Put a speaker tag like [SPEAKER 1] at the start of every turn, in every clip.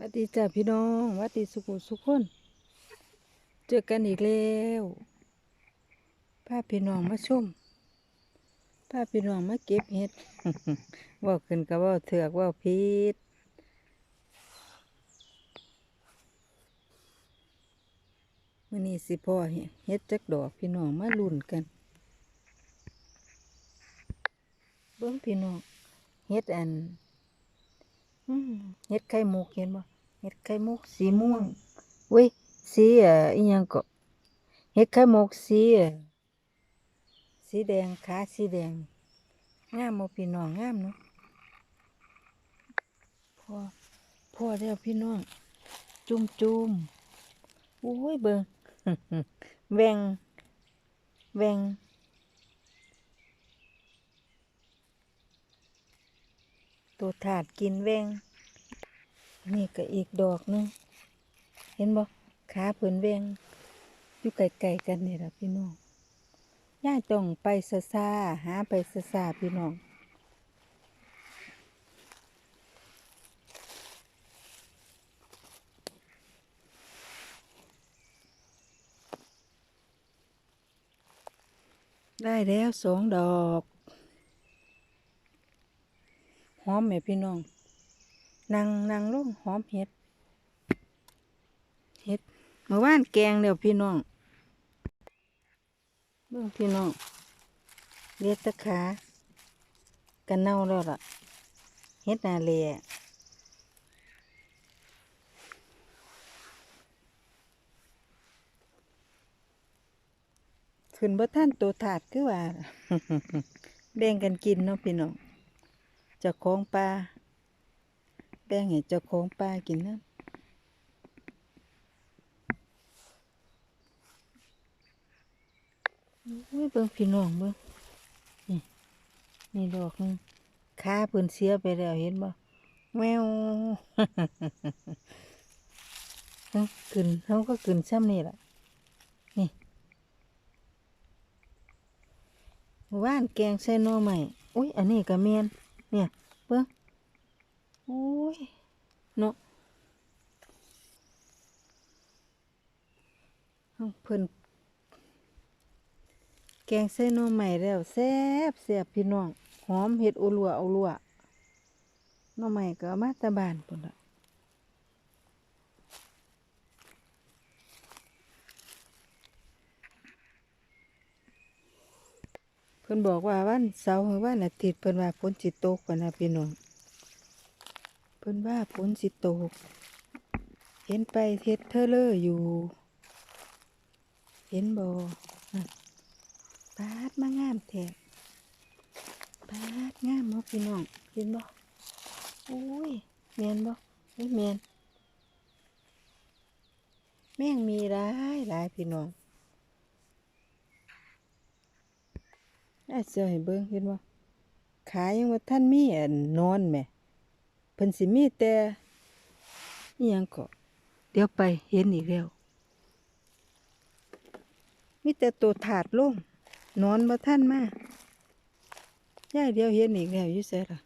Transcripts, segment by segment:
[SPEAKER 1] วัสดีจ้าพี่น้องวัสดีสุขุสุขคน เจอกันอีกแล้วพาพี่น้องมาชมพาพี่น้องมาเก็บเห็ดว่าขึ้นกับว่าเถือกว่าพิษมื่อนี้สิพ่อเฮ็ดจักดอกพี่น้องมาลุ่นกัน เบิ้องพี่น้องเฮ็ดอัน เห็ดไข่มุกเห็นบ่เห็ดไข่มุกสีม่วงเว้ยสีอ่ออีหยังก็เห็ดไข่มุกสีอ่อสีแดงขาสีแดงงามบ่พี่น้องงามเนาะพอพอแล้วพี่น้องจุ่มจุ่มโอ้ยเบิ่งแวงแวง ตัวถาดกินแวงนี่ก็อีกดอกหนึงเห็นบ่ขาเพิ่นแวงอยู่ไกลๆกันนี่ล่ะพี่น้องย่าต้องไปซะซาหาไปซะซาพี่น้องได้แล้วสองดอกห อมไหมพี่น้องนางนางลงหอมเห็ด เห็ดเมื่อวานแกงเดี๋ยวพี่น้องเบิ่งพี่น้องเลียดตะขากันเน่าแล้วล่ะ เห็ดนาเลียขึ้นบ่ท่านตัวถาดคือว่าแบ่งกันกินเนาะพี่น้อง จ้าของปลาแบ่งให้จ้าของปลากินนะโอ้ยเบิ่งพี่น้องเบิ่งนี่นี่ดอกนึงขาเพิ่นเสียไปแล้วเห็นบ่แมวขึ้นเขาก็ขึ้นซ้ำนี่แหละนี่เมื่อว่านแกงใส่น่อใหม่อุ้ยอันนี้ก็แม่นเนี่ย เบิ้งโอ้ย เนาะเอ้าเพิ่นแกงใส่หน่อใหม่แล้วแซ่บแซ่บพี่น้อง หอมเห็ดโอลัวเอาลัวน้อใหม่ก็มาตะบานพุ่นละ เพิ่นบอกว่าวันเสาร์วันอาทิตย์เพิ่นว่าฝนสิตกกันนะพี่น้องเพิ่นว่าฝนสิตก เห็นไปเฮ็ดเธอเลออยู่ เห็นบ่น่ะปาดมางามแท้ปาดงามเนาะพี่น้องเห็นบ่โอ้ยแมนบ่เฮ้ยแมนแม่งมีหลายหลายพี่น้อง น่าเสียให้เบิ่งเห็นบ่ขายังว่าท่านมีอันนอนแหมเพิ่นสิมีแต่อีหยังก็เดี๋ยวไปเห็นอีกแล้วมีแต่ตัวถาดลงนอนบ่ท่านมาย่ายเดียวเห็นอีกแล้วอยู่ไสล่ะ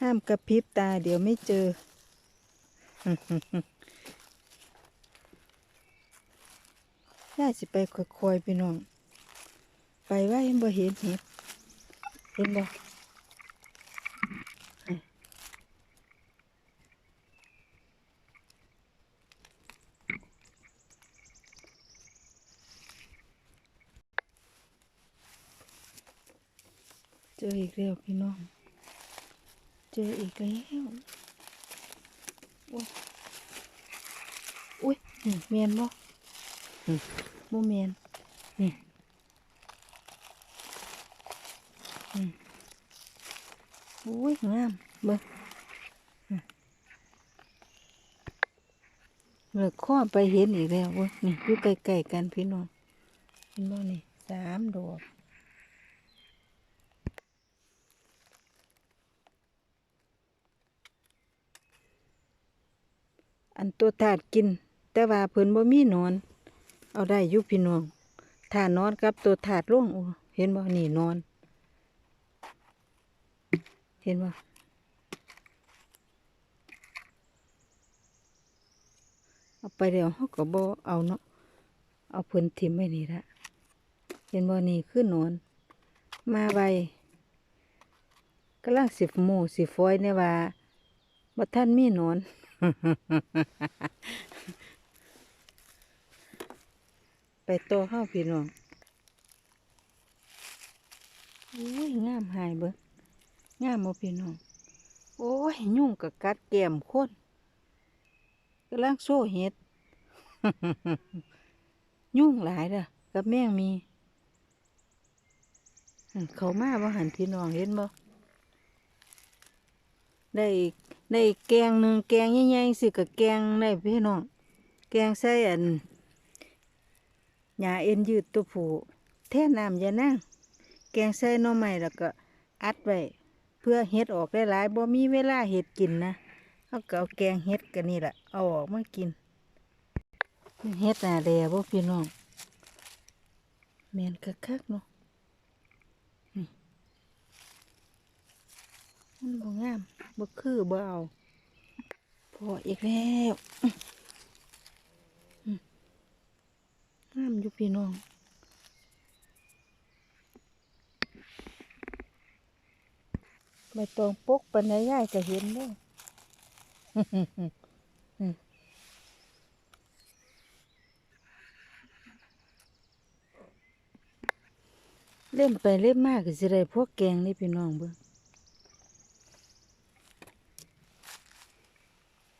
[SPEAKER 1] ห้ามกระพริบตาเดี๋ยวไม่เจอย่ายสิไปค่อยๆพี่น้อง ไปว่ายังบ่เห็นเห็ดเห็นบ่เจออีกแล้วพี่น้อง เจออีกแล้วอุ้ยอุ้ยนี่เมียนบ่นี่บ่เมียนนี่อืม อุ้ยงามเบิ่งอืมเลิกข้อไปเห็นอีกแล้วเว้ยนี่อยู่ใกล้ๆกันพี่น้องเห็นบ่นี่สามดอกอันตัวถาดกิน แต่ว่าเพิ่นบ่มีนอน เอาได้อยู่พี่น้องถ้านอนกับตัวถาดล่วงโอ้เห็นบ่นี่นอน เห็นบ่เอาไปเดี๋ยวเขาก็บ่เอาเนาะเอาเพิ่นทิมไว้นี่ละเห็นบ่นี่คือหนอน มาไวกำลังสิบหมูสิฟอยเนี่ยว่าบ่ท่านมีนอนไปโตอเฮาพี่น้องโอ้ยงามหายเบิ่ง งามบ่พี่น้อง โอ้ย ยุ่งกับกัดแก้มคนกำลังโซ่เห็ด ยุ่งหลายเด้อกับแมงมี เขามาบ่หันพี่น้องเห็นบ่ได้ได้แกงหนึ่งแกงใหญ่ๆสิกับแกงได้พี่น้อง แกงใส่อันหญ้าเอ็นยืดตัวผูแท่น้ำยานั่งแกงใส่หน่อไม้แล้วก็อัดไว้ เพื่อเฮ็ดออกได้หลายบ่มีเวลาเฮ็ดกินนะเขาก็เอาแกงเฮ็ดกันนี่แหละเอาออกมากินเฮ็ดหน้าแดบ่พี่น้องแมนคักๆเนาะมันบ่งามบ่คือบ่เอาพออีกแล้วอื้ออื้องามอยู่พี่น้อง ใบตองปกปันย่ายก็เห็นเด้อเล่มไปเล่มมากก็สิได้พวกแกงนี่พี่น้องเบิ่ง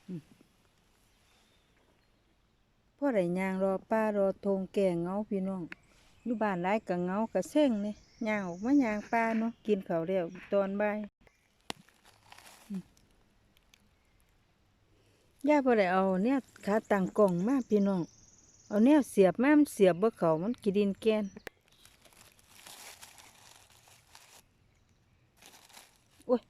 [SPEAKER 1] อืมพ่อได้ย่างรอป้ารอทงแกงเงาพี่น้องอยู่บ้านหลายก็เงาก็เซ็งนี่ยางออกมายางปลาเนาะกินเขาวแล้วตอนบ่ายอืม ย่าบ่ได้เอาเนี่ยขาตั้งกล่องมาพี่น้อง เอาแนวเสียบมามันเสียบบ่เขามันกินดินแกนโอ้ย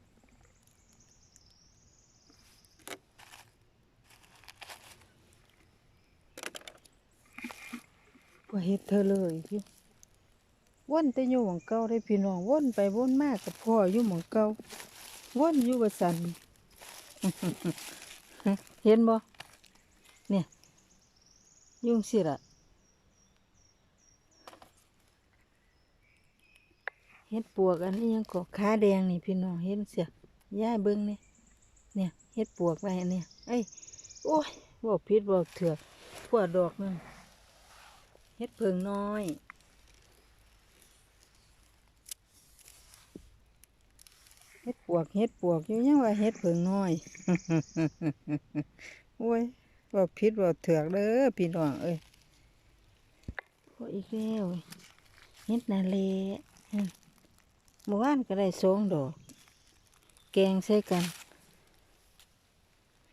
[SPEAKER 1] บ่เฮ็ดเธอเลยพี่ว่นแต่อยู่หมองเก่าได้พี่น้องว่นไปว่นมากกับพ่ออยู่หมองเก่าว่นอยู่ว่าสัน เห็นบ่เนี่ยยุ่งสิละเฮ็ดปวกอันนี้ยังก็ขาแดงนี่พี่น้องเห็นเสียย่าเบิ่งนี่เนี่ยเฮ็ดปวกไว้อันเนี่ยเอ้ยโอ้ยบอกผิดบอกเถื่อพวกดอกนึงเฮ็ดเพิงน้อย เฮ็ดปวกเฮ็ดปวกอยู่ยังว่าเฮ็ดเพิงน้อยโอ้ยว่าพิษว่าเถือกเด้อพี่น้องเอ้ยโออีกแล้วเฮ็ดนาเลอืมเมื่อวานก็ได้สองดอก แกงใส่กัน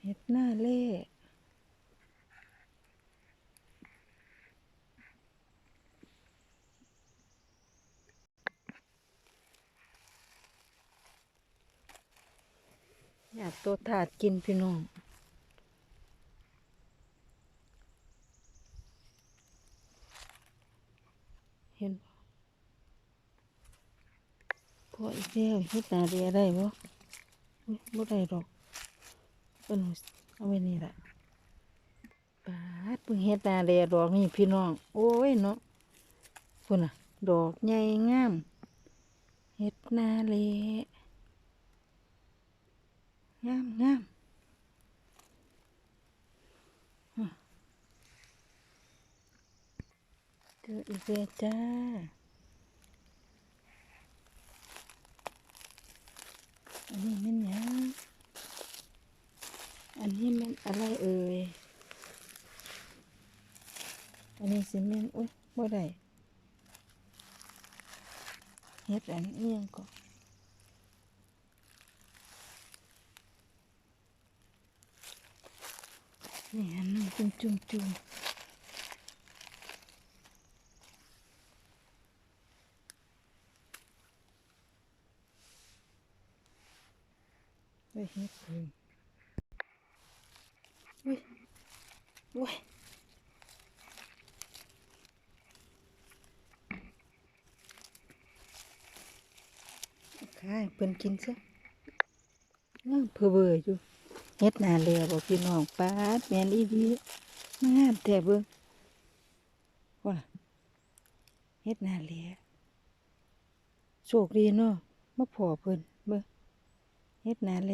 [SPEAKER 1] เฮ็ดหน้าเล่ อยากตัวถาดกินพี่น้องเห็นบ่พออีกแล้วเฮ็ดนาเรียได้บ่อุ๊ยบ่ได้ดอกเพิ่นเอาไว้นี่ละปาดเพิ่งเฮ็ดนาเรียดอกนี่พี่น้อง โอ้ยเนาะพุ่นน่ะ ดอกใหญ่งามเฮ็ดนาเร งามงามอะเจออีกแล้วจ้าอันนี้มันยังอันนี้มันอะไรเอ่ย อันนี้สิม่นอุ้ยบ่ได้เฮ็ดอันนี้ยังก็นี่ อันนึงจุ่มจุ่มจุ่มไปเฮ็ดเพิ่งอุ้ยอุ้ยขายเพิ่นกินซะนั่งเพื่อเบื่ออยู่ เฮ็ดนาเรือบ่พี่น้องป้าแม่นอีดีมางามแต่เบิ่งว่าเฮ็ดน้าแหลโชคดีเนาะมาพอเพิ่นเบิ่งเฮ็ดนาแหล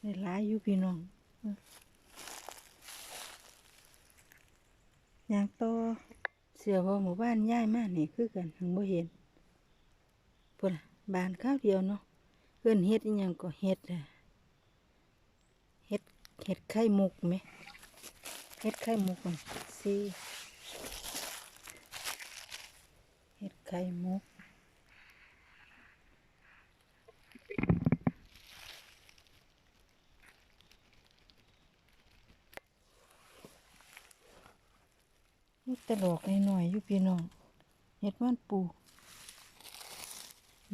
[SPEAKER 1] ได้หลายอยู่พี่น้องเบิ่งย่างต่อเสือพอหมู่บ้านย้ายมากนี่คือกันหังบ่เห็น พุ่นบานข้าวเดียวเนาะเพิ่นเฮ็ดอีหยังก็เฮ็ดเฮ็ดเฮ็ดไข่มุกไหมเฮ็ดไข่มุกมันสิเฮ็ดไข่มุกนี่ตลอกหน่อยๆอยู่พี่น้องเฮ็ดมันปู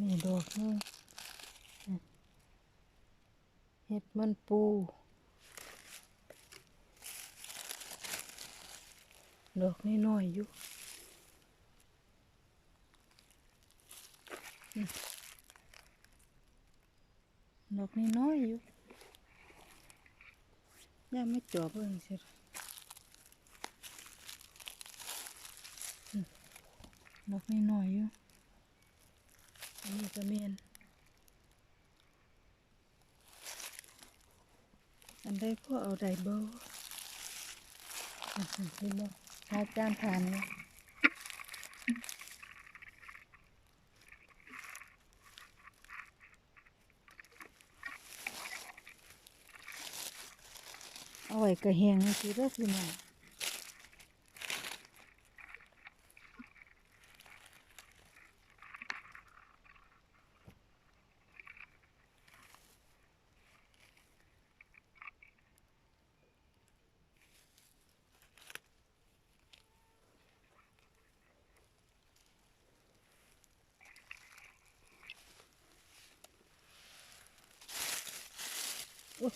[SPEAKER 1] นี่ดอกนึงเห็ดมันปู ดอกนี่น้อยอยู่ดอกนี่น้อยอยู่ย่าไม่จบเบิ่งสิดอกนี่น้อยอยู่ อันนี้ก็เมียนอันใดพวกเอาได้บ่อื้อหือเห็นบ่พาจานผ่านเนี่ยเอาไว้กระแหงให้สิเด้อพี่น้อง ให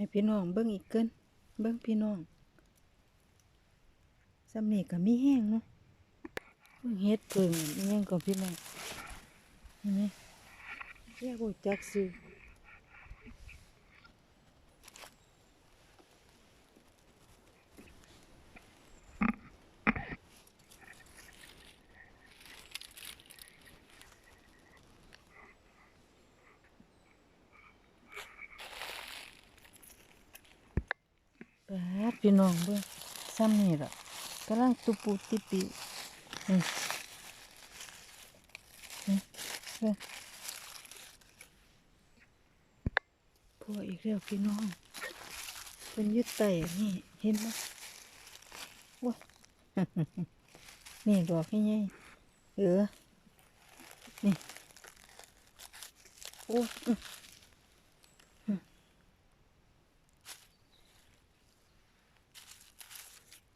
[SPEAKER 1] ้พี่น้องเบิ่งอีกเกิน เบิ่งพี่น้องสำเนี่ก็มีแห้งเนาะ เฮ็ดเพิ่งอีหยังก็พี่น้องเห็นไหมแยกบ่จักซื้อปาพี่น้องเบิ่งซ้ำนี่ล่ะกำลังตุปูติปิอืมอืมเบิ่ง พออีกแล้วพี่น้องเป็นยึดไตนี่เห็นไหมว้านี่ดอกนี่ไงเออนี่โอ้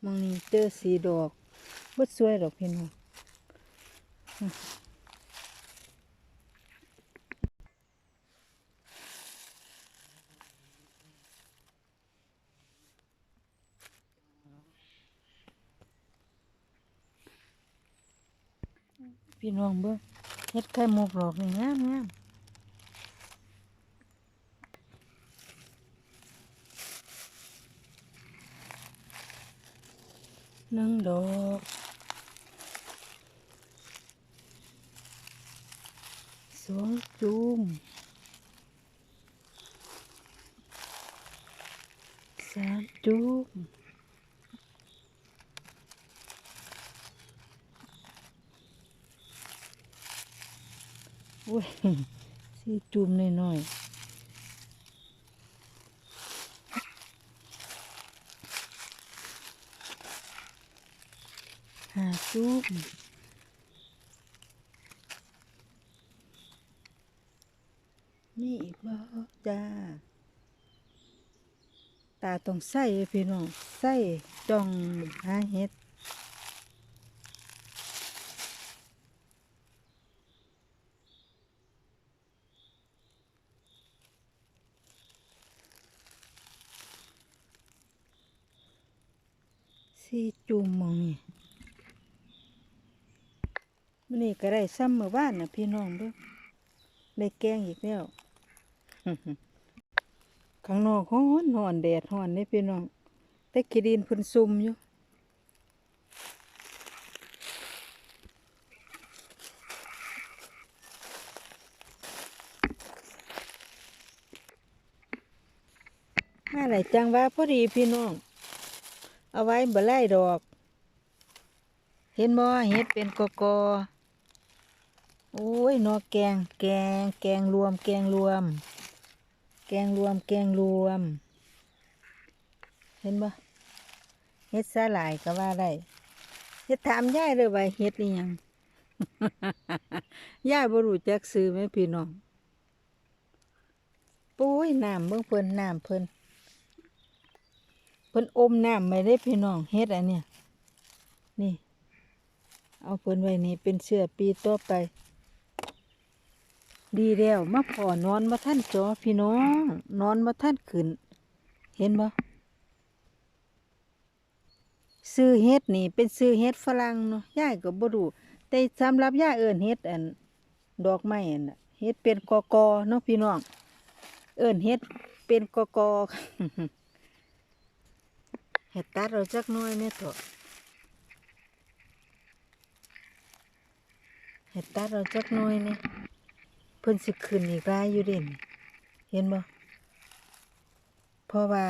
[SPEAKER 1] มองนี่เจอสีดอก บ่สวยดอกพี่น้องพี่น้องเบิ่งเฮ็ดไข่มุกดอกนี่งามงามหนึ่งดอกสองจุ่มสามจุ่ม โอ้ยสีจุ่มน้อยๆหาจุ่มนี่อีกบ่จ้าตาต้องใส่พี่น้องใส่จ้องหาเห็ด สี่จุ่มมองนี่มันนี่ก็ได้ซ้ำเมื่อวานนะพี่น้องด้วยได้แกงอีกแล้วข้างนอกฮ้อนหอนแดดหอนนี่พี่น้อง แต่ขีดินพุ่นซุ่มอยู่มาไหลจังว่าพอดีพี่น้อง เอาไว้บ่ไล่ดอก เห็นบ่เฮ็ดเป็นกอกอโอ้ยนอแกง แกง แกงรวม แกงรวม แกงรวม แกงรวม เห็นบ่เฮ็ดสาหลายก็ว่าได้เฮ็ดถามยายเลยว่าเฮ็ดอีหยังยายบ่รู้จักซื้อไหมพี่น้องปุ้ยน้ำเบิ่งเพิ่นน้ำเพิ่น พิ่นอมน้ำไม่ได้พี่น้องเฮ็ดอันเนี้ยนี่ เอาเพิ่นไว้นี่เป็นเสื้อปีต่อไป ดีแล้วมาพอนอนมาท่านจอพี่น้อง นอนมาท่านขึ้น เห็นบ่ซื้อเฮ็ดนี่ เป็นซื้อเฮ็ดฝรั่งเนาะยายก็บ่รู้แต่สำหรับย่าเอิ้นเฮ็ดอัน ดอกไม้อันน่ะเฮ็ดเป็นกอกอเนาะพี่น้อง เอิ้นเฮ็ดเป็นกอกอ เห็ดตัดเราจักหน้อยเนี่ยเถอะเห็ดตัดเราจักหน้อยเนี่ยเพิ่นสิขึ้นอีกรายอยู่เด่นเห็นบ่เพราะว่า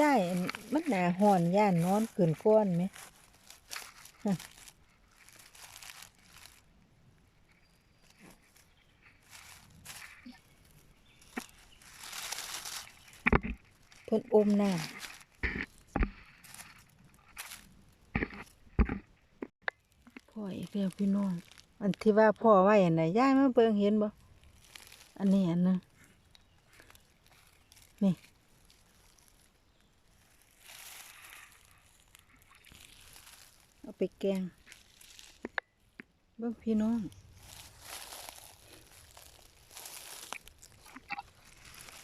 [SPEAKER 1] ย่ายมันหนาห่อนย่านนอนขึ้นก้อนไหมเพิ่นอมน้ำ พี่พี่น้องอันที่ว่าพ่อไว้อันไหนย่ายมาเบิ่งเห็นบ่อันนี้อันนึงนี่เอาไปแกงเบิ่งพี่น้อง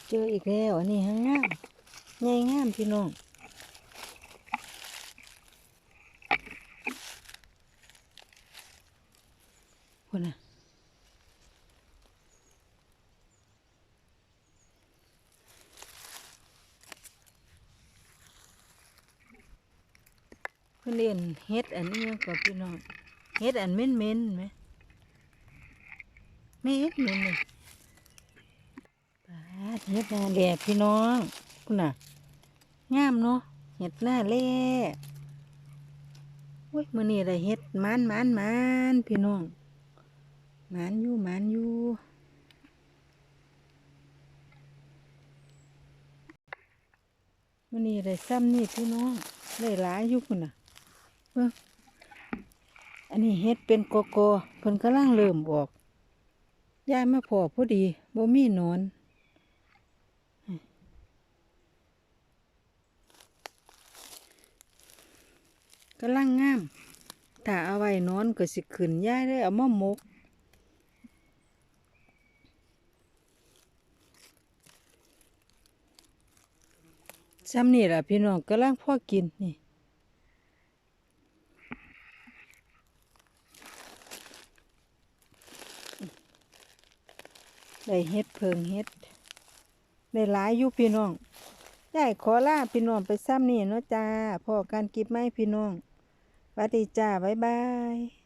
[SPEAKER 1] เจออีกแล้วอันนี้หางงามใหญ่งามพี่น้อง คนน่ะ เพื่อนเฮ็ดอันนี้กับพี่น้องเฮ็ดอันเม้นเม้นไหมไม่เฮ็ดเม้นเลยปาดเฮ็ดหน้าแดดพี่น้องคุณน่ะงามเนาะเฮ็ดหน้าเล่โอ้ยมื้อนี้ได้เฮ็ดมันมันมันพี่น้องมานอยู่มานอยู่มันนี่ได้ซ้ำนี่พี่น้องได้หลายอยู่พุ่นน่ะ เบิ่งอันนี้เฮ็ดเป็นกอกอเพิ่นกำลังเริ่มออกยายมาพอพอดีบ่มีนอนกำลังงามถ้าเอาไว้นอนก็สิขึ้นยายเลยเอามาหมกซ้ำนี่ล่ะพี่น้องกำลังพ่อกินนี่ ได้เฮ็ดเพิงเฮ็ดได้หลายอยู่พี่น้องยายขอลาพี่น้องไปซ้ำนี่เนาะจ้าพ่อการกิบไม้พี่น้องสวัสดีจ้าบ๊ายบาย